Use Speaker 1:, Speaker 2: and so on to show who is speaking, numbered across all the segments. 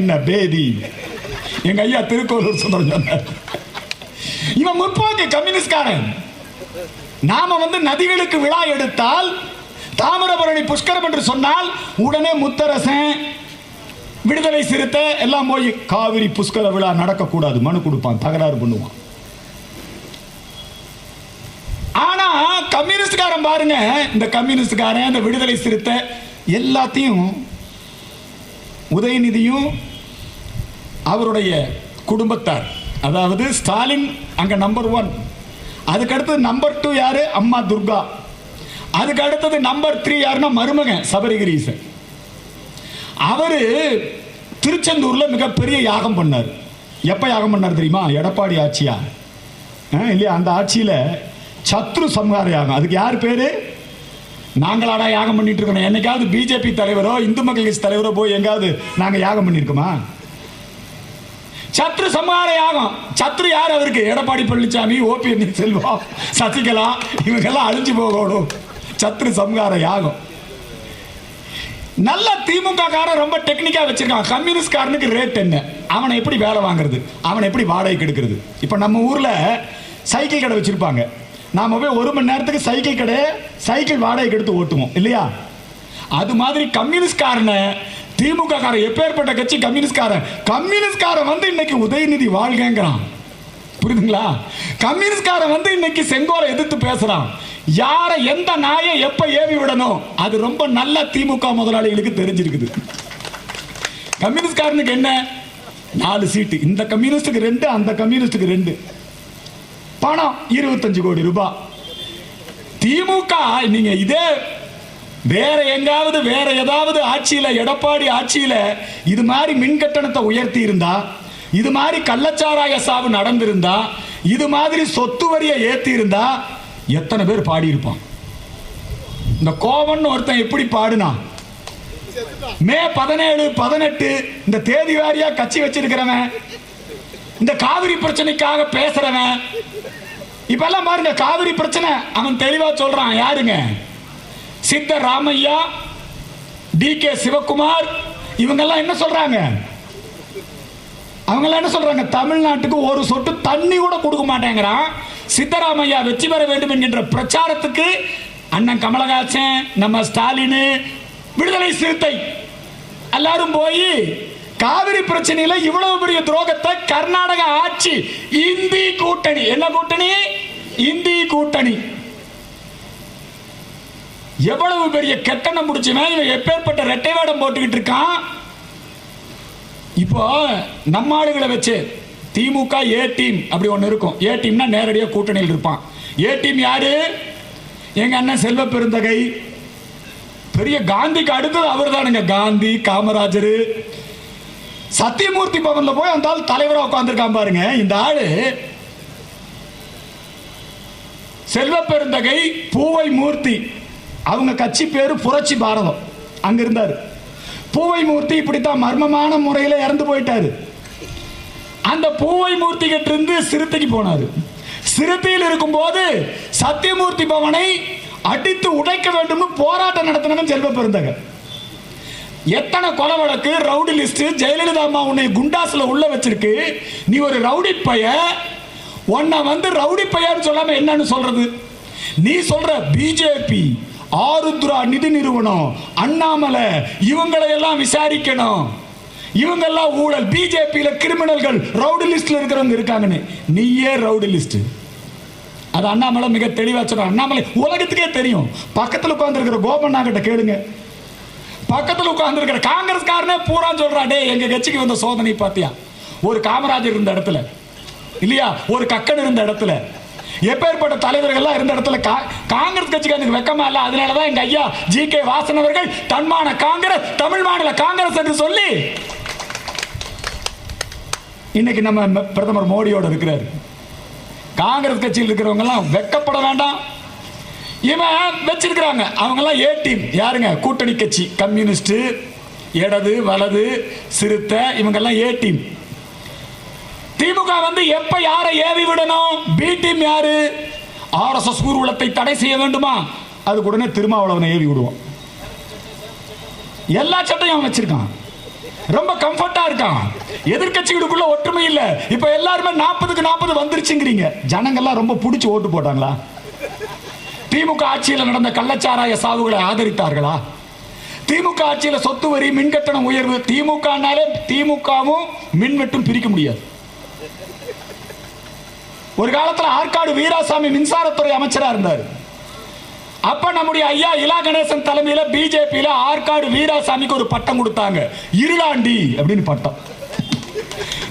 Speaker 1: என்ன பேதி? எங்க ஐயா திருக்கோளூர் சுந்தரம் சொன்னார். இவன் முற்போக்கு கம்யூனிஸ்ட்காரன். நாம வந்து நதிகளுக்கு விழா எடுத்தால் தாமிரபரணி புஷ்கரம் என்று சொன்னால் உடனே முத்தரசன் விடுதலை சிறுத்தை எல்லாம் போய் காவிரி புஷ்கர விழா நடக்கக்கூடாது. மனு கொடுப்பான் தகராறு பண்ணுவான். ஆனா கம்யூனிஸ்ட்காரன் பாருங்க. இந்த கம்யூனிஸ்ட்காரன் இந்த விடுதலை சிறுத்தை எல்லாத்தையும் உதயநிதியும் அவருடைய குடும்பத்தார். அதாவது ஸ்டாலின் அங்க நம்பர் ஒன் அதுக்கு அடுத்தது நம்பர் டூ யாரு? அம்மா துர்கா. அதுக்கு அடுத்தது நம்பர் த்ரீ யாருன்னா மருமகன் சபரிகிரீசன். அவரு திருச்செந்தூர்ல மிகப்பெரிய யாகம் பண்ணார். எப்ப யாகம் பண்ணார் தெரியுமா? எடப்பாடி ஆட்சியா? ஆ, இல்லையா? அந்த ஆட்சியில சத்ரு சம்ஹார யாகம். அதுக்கு யார் பேரு? நாங்களாடா யாகம் பண்ணிட்டு இருக்கோம் என்னைக்காவது பிஜேபி தலைவரோ இந்து மக்கள் கட்சி தலைவரோ போய் எங்காவது நாங்கள் யாகம் பண்ணியிருக்கோமா சத்ரு சம்ஹார யாகம் சத்ரு யார் அவருக்கு? எடப்பாடி பழனிசாமி ஓபி செல்வம் சசிகலா இவங்கெல்லாம் அழிஞ்சு போகணும். சத்ரு சம்ஹார யாகம் நல்ல திமுக காரன் ரொம்ப டெக்னிக்கா வச்சிருக்கான். கம்யூனிஸ்ட் காரனுக்கு ரேட் என்ன? அவனை எப்படி வேலை வாங்குறது? அவனை எப்படி வாடகைக்கு எடுக்கிறது? இப்போ நம்ம ஊரில் சைக்கிள் கடை வச்சிருப்பாங்க. நாம போய் ஒரு மணி நேரத்துக்கு சைக்கிள் கடை சைக்கிள் வாடகைக்கு எடுத்து ஓட்டுவோம். இல்லையா? அது மாதிரி கம்யூனிஸ்ட் காரனை திமுக காரன் எப்பேற்பட்ட கட்சி? கம்யூனிஸ்ட் காரன் கம்யூனிஸ்ட் காரன் வந்து இன்னைக்கு உதயநிதி வாழ்கங்கிறான். புரியுதுங்களா? கம்யூனிஸ்ட்காரன் வந்து இன்னைக்கு செங்கோலை எதிர்த்து பேசுறான். யாரை எந்த நாயை எப்ப ஏவி விடணும்? அது ரொம்ப நல்ல திமுக முதலாளிகளுக்கு தெரிஞ்சிருக்குது. கம்யூனிஸ்ட்காரனுக்கு என்ன? நாலு சீட்டு. இந்த கம்யூனிஸ்டுக்கு ரெண்டு அந்த கம்யூனிஸ்டுக்கு ரெண்டு. பணம் இருபத்தஞ்சு கோடி ரூபாய். திமுக நீங்க இதே வேற எங்காவது வேற ஏதாவது ஆட்சியில எடப்பாடி ஆட்சியில இது மாதிரி மின் கட்டணத்தை உயர்த்தி இருந்தா இது மாதிரி கள்ளச்சாராய சாவு நடந்திருந்தா இது மாதிரி சொத்து வரியை ஏத்தி இருந்தா எத்தனை பேர் பாடியிருப்பான் இந்த கோவன் ஒருத்தன் எப்படி பாடுனா மே பதினேழு பதினெட்டு இந்த தேதி வாரியா கட்சி வச்சிருக்கிறவன் இந்த காவிரி பிரச்சனைக்காக பேசுறவன் இப்பெல்லாம் பாருங்க காவிரி பிரச்சனை அவன் தெளிவா சொல்றான் யாருங்க? சித்த ராமையா டி கே சிவகுமார் இவங்கெல்லாம் என்ன சொல்றாங்க? அவங்க என்ன சொல்றாங்க? தமிழ்நாட்டுக்கு ஒரு சொட்டு தண்ணி கூட கொடுக்க மாட்டேங்கிறான். சித்தராமையா வெற்றி பெற வேண்டும் என்கின்ற பிரச்சாரத்துக்கு அண்ணன் கமலஹாசன் நம்ம ஸ்டாலின் விடுதலை சிறுத்தை எல்லாரும் போய் காவிரி பிரச்சனையில இவ்வளவு பெரிய துரோகத்தை கர்நாடக ஆட்சி இந்தி கூட்டணி. என்ன கூட்டணி? இந்தி கூட்டணி. எவ்வளவு பெரிய கெட்டணம் முடிச்சுவன் இவன் எப்பேற்பட்ட ரெட்டை வேடம் போட்டுக்கிட்டு இருக்கான்? இப்போ நம்ம ஆளுகளை வச்சு திமுக ஏ டீம் அப்படி ஒன்று இருக்கும். ஏ டீம்னா நேரடியாக கூட்டணியில் இருப்பான். ஏ டீம் யாரு? எங்க அண்ணன் செல்வ பெருந்தகை. பெரிய காந்திக்கு அடுத்தது அவர் தானுங்க காந்தி காமராஜர். சத்தியமூர்த்தி பவன்ல போய் அந்த ஆள் தலைவராக உட்காந்துருக்கான் பாருங்க. இந்த ஆளு செல்வ பெருந்தகை பூவை மூர்த்தி. அவங்க கட்சி பேரு புரட்சி பாரதம். அங்க இருந்தார். பூவை மூர்த்தி இப்படித்தான் மர்மமான முறையில் இறந்து போயிட்டாரு. அந்த பூவை மூர்த்தி கிட்ட இருந்து சிறுத்தைக்கு போனாரு. சிறுத்தையில் இருக்கும்போது சத்தியமூர்த்தி பவனை அடித்து உடைக்க வேண்டும்னு போராட்டம் நடத்தினவன் செல்வ பெருந்தகர் எத்தனை கொலை வழக்கு ரவுடி லிஸ்ட் ஜெயலலிதா அம்மா உன்னை குண்டாஸ்ல உள்ள வச்சிருக்கு. நீ ஒரு ரவுடி பைய உன்னை வந்து ரவுடி பையன்னு சொல்லாம என்னன்னு சொல்றது? நீ சொல்ற பிஜேபி ஆருத்ரா நிதி நிறுவனம் அண்ணாமலை இவங்களை எல்லாம் விசாரிக்கணும். இவங்கெல்லாம் ஊழல். பிஜேபியில் கிரிமினல்கள் ரவுடி லிஸ்ட்ல இருக்கிறவங்க இருக்காங்கன்னு. நீயே ரவுடி லிஸ்ட். அது அண்ணாமலை மிக தெளிவா சொல்றான் அண்ணாமலை உலகத்துக்கே தெரியும். பக்கத்தில் உட்காந்துருக்கிற கோபண்ணா கிட்ட கேளுங்க. பக்கத்தில் உட்காந்துருக்கிற காங்கிரஸ்காரனே பூரா சொல்கிறா டே எங்கள் கட்சிக்கு வந்த சோதனை பார்த்தியா ஒரு காமராஜர் இருந்த இடத்துல. இல்லையா? ஒரு கக்கன் இருந்த இடத்துல. எப்பேற்பட்ட தலைவர்கள்லாம் இருந்த இடத்துல கா- காங்கிரஸ் கட்சிக்கு எனக்கு வெக்கமா அதனால தான் எங்க ஐயா ஜி கே வாசன் அவர்கள் தன்மான காங்கிரஸ் தமிழ் மாநில காங்கிரஸ் என்று சொல்லி இன்னைக்கு நம்ம பிரதமர் மோடியோட இருக்கிறார். காங்கிரஸ் கட்சியில் இருக்கிறவங்கெல்லாம் வெக்கப்பட வேண்டாம். இவன் வச்சிருக்கிறாங்க. அவங்க எல்லாம் ஏ டீம் யாருங்க? கூட்டணி கட்சி. கம்யூனிஸ்ட் இடது வலது சிறுத்தை இவங்கெல்லாம் ஏ டீம் திமுக வந்து எப்ப யாரை ஏவி விடணும்? பி டீம் யாரு? ஆர்எஸ்எஸ் ஊர்வலத்தை தடை செய்ய வேண்டுமா? அதுக்கு உடனே திருமாவளவனை ஏவி விடுவோம். எல்லா சட்டையும் அவன் வச்சிருக்கான். ரொம்ப கம்ஃபர்ட்டா இருக்கான். எதிர்கட்சிகளுக்குள்ள ஒற்றுமை இல்ல. இப்ப எல்லாருமே நாற்பதுக்கு நாற்பது வந்துருச்சுங்கிறீங்க. ஜனங்கள்லாம் ரொம்ப பிடிச்சி ஓட்டு போட்டாங்களா? திமுக ஆட்சியில் நடந்த கள்ளச்சாராய சாவுகளை ஆதரித்தார்களா? திமுக ஆட்சியில் சொத்து வரி மின்கட்டணம் உயர்வு திமுகனாலே திமுகவும் மின்வெட்டும் பிரிக்க முடியாது. ஒரு காலத்தில் ஆற்காடு வீராசாமி மின்சாரத்துறை அமைச்சராக இருந்தார். அப்ப நம்முடைய ஐயா இலா கணேசன் தலைமையில பிஜேபியில ஆற்காடு வீராசாமிக்கு ஒரு பட்டம் கொடுத்தாங்க. இருளாண்டி அப்படின்னு பட்டம்.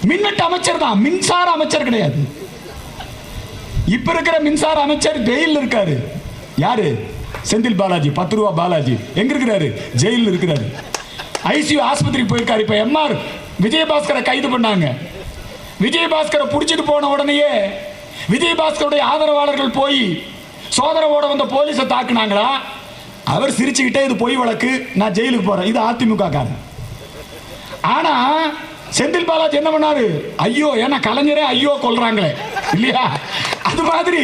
Speaker 1: மின்வெட்டு அமைச்சர் தான் மின்சார அமைச்சர் கிடையாது. இப்ப இருக்கிற மின்சார அமைச்சர் ஜெயிலில் இருக்காரு. யாரு? செந்தில் பாலாஜி பத்து ரூபா பாலாஜி. எங்க இருக்கிறாரு? ஜெயிலில் இருக்கிறாரு. ஐசியூ ஆஸ்பத்திரிக்கு போயிருக்காரு. இப்ப எம்ஆர் விஜயபாஸ்கரை கைது பண்ணாங்க. விஜயபாஸ்கரை பிடிச்சிட்டு போன உடனேயே விஜயபாஸ்கருடைய ஆதரவாளர்கள் போய் சோதரவோட வந்த போலீஸை தாக்குனாங்களா? அவர் சிரிச்சுக்கிட்டே இது பொய் வழக்கு நான் ஜெயிலுக்கு போறேன். இது அதிமுக காரன். ஆனா செந்தில் பாலாஜி என்ன பண்ணாரு? ஐயோ ஏன்னா கலைஞரே ஐயோ கொல்றாங்களே. இல்லையா? அது மாதிரி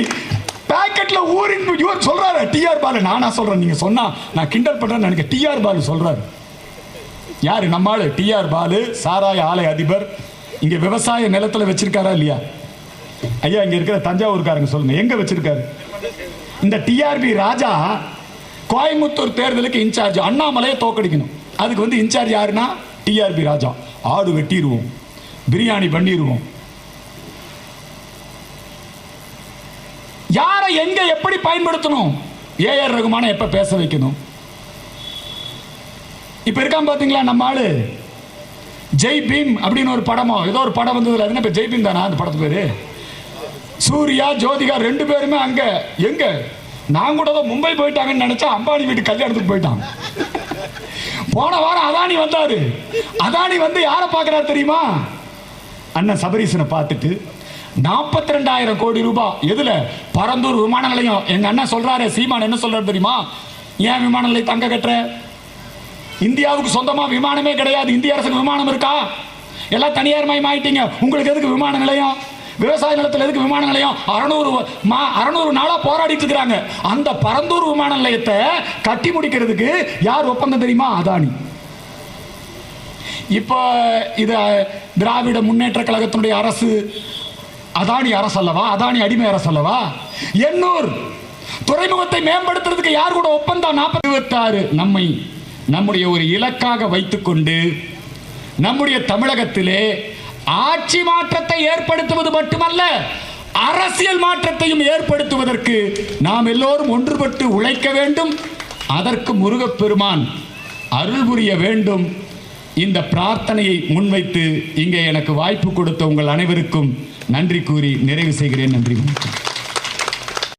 Speaker 1: பேக்கெட்ல ஊரின் இவர் சொல்றாரு டிஆர் பாலு நானா சொல்றேன். நீங்க சொன்னா நான் கிண்டல் பண்றேன்னு நினைக்க டிஆர் பாலு சொல்றாரு. யாரு? நம்மாளு. டிஆர் பாலு சாராய ஆலை அதிபர். இங்க விவசாய நிலத்துல வச்சிருக்காரா இல்லையா? ஐயா இங்க இருக்கிற தஞ்சாவூர்காரங்க சொல்லுங்க. எங்க வச்சிருக்காரு? இந்த டிஆர்பி ராஜா கோயம்புத்தூர் தேர்தலுக்கு இன்சார்ஜ் அண்ணாமலையை தோக்கடிக்கணும். அதுக்கு வந்து இன்சார்ஜ் யாருன்னா? டிஆர்பி ராஜா. ஆடு வெட்டிடுவோம். பிரியாணி பண்ணிடுவோம். யாரை எங்க எப்படி பயன்படுத்தணும்? ஏஆர் ரகுமான எப்ப பேச வைக்கணும்? இப்ப இருக்கான் பாத்தீங்களா நம்ம ஆளு? ஜெய் பீம் அப்படின்னு ஒரு படமோ ஏதோ ஒரு படம் வந்ததுல அது என்ன இப்ப ஜெய் பீம் தானா அந்த படத்து பேரு? சூர்யா ஜோதிகா ரெண்டு பேருமே அங்க. எங்க? நான் கூட தான் மும்பை போயிட்டாங்கன்னு நினைச்சா அம்பானி வீட்டு கல்யாணத்துக்கு போயிட்டான். போன வாரம் அதானி வந்தாரு. அதானி வந்து யாரை பார்க்குறாரு தெரியுமா? அண்ணன் சபரீசனை பார்த்துட்டு நாற்பத்தி ரெண்டாயிரம் கோடி ரூபாய் எதுல? பரந்தூர் விமான நிலையம். எங்க அண்ணன் சொல்றாரு சீமான் என்ன சொல்றாரு தெரியுமா? ஏன் விமான நிலையம் தங்க கட்டுற? இந்தியாவுக்கு சொந்தமா விமானமே கிடையாது. இந்திய அரசுக்கு விமானம் இருக்கா? எல்லாம் தனியார் மயமாயிட்டீங்க உங்களுக்கு எதுக்கு விமான நிலையம்? விவசாய நிலத்தில் எதுக்கு விமான நிலையம்? அறநூறு மா அறநூறு நாளாக போராடிட்டு இருக்கிறாங்க. அந்த பரந்தூர் விமான நிலையத்தை கட்டி முடிக்கிறதுக்கு யார் ஒப்பந்தம் தெரியுமா? அதானி. இப்போ இது திராவிட முன்னேற்ற கழகத்தினுடைய அரசு அதானி அரசு அல்லவா? அதானி அடிமை அரசு அல்லவா? எண்ணூர் துறைமுகத்தை மேம்படுத்துறதுக்கு யார் கூட ஒப்பந்தம்? நாற்பத்தி இருபத்தாறு. நம்மை நம்முடைய ஒரு இலக்காக வைத்துக்கொண்டு நம்முடைய தமிழகத்திலே ஆட்சி மாற்றத்தை ஏற்படுத்துவது மட்டுமல்ல அரசியல் மாற்றத்தையும் ஏற்படுத்துவதற்கு நாம் எல்லோரும் ஒன்றுபட்டு உழைக்க வேண்டும். அதற்கு முருகப்பெருமான் அருள் புரிய வேண்டும். இந்த பிரார்த்தனையை முன்வைத்து இங்கே எனக்கு வாய்ப்பு கொடுத்த உங்கள் அனைவருக்கும் நன்றி கூறி நிறைவு செய்கிறேன். நன்றி. வணக்கம்